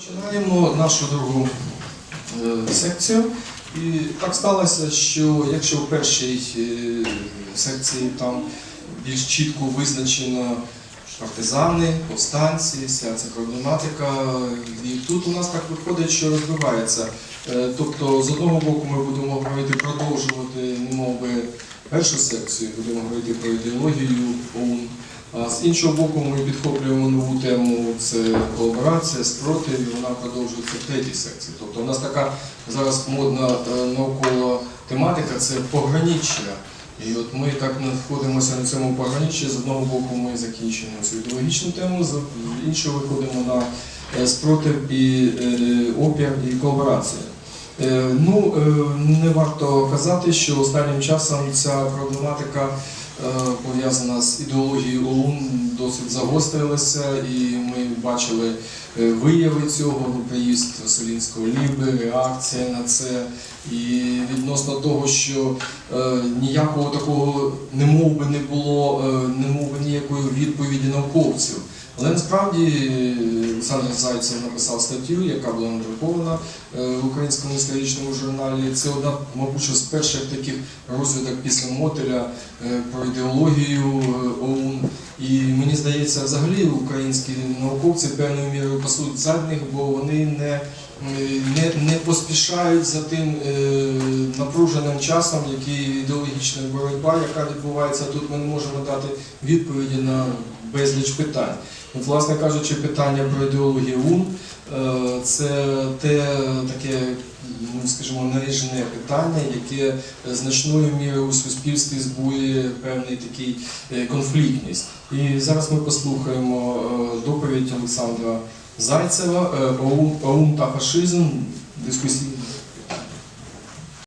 Починаємо нашу другу е, секцію. І так сталося, що якщо в першій е, секції там більш чітко визначено партизани, повстанці, вся ця проблематика, і тут у нас так виходить, що розвивається. Е, Тобто, з одного боку, ми будемо говорити, продовжувати немов би першу секцію, будемо говорити про ідеологію ОУН. А з іншого боку, ми підхоплюємо нову тему це колаборація, спротив, і вона продовжується в третій секції. Тобто у нас така зараз модна е, навколо тематика це пограниччя. І от ми так знаходимося на цьому пограниччі. З одного боку ми закінчуємо цю ідеологічну тему, з іншого виходимо на е, спротив і е, опір і колаборація. Ну, не варто казати, що останнім часом ця проблематика пов'язана з ідеологією ОУН досить загострилася, і ми бачили е, вияви цього, приїзд Солінського Ліби, реакція на це. І відносно того, що е, ніякого такого не мов би не було, е, не мов би ніякої відповіді науковців. Але насправді е, Олександр Зайцев написав статтю, яка була надрукована е, в українському історичному журналі. Це одна, мабуть, з перших таких розвиток після Мотеля е, про ідеологію ОУН. І мені здається, взагалі українські науковці певною мірою пасуть задніх, бо вони не, не, не поспішають за тим напруженим часом, який ідеологічна боротьба, яка відбувається тут. Ми не можемо дати відповіді на безліч питань. От, власне кажучи, питання про ідеологію УН е, це те таке, ну скажімо, наріжне питання, яке значною мірою у суспільстві збує певний такий е, конфліктність. І зараз ми послухаємо е, доповідь Олександра Зайцева е, «ОУН- ОУН та фашизм. Дискусійний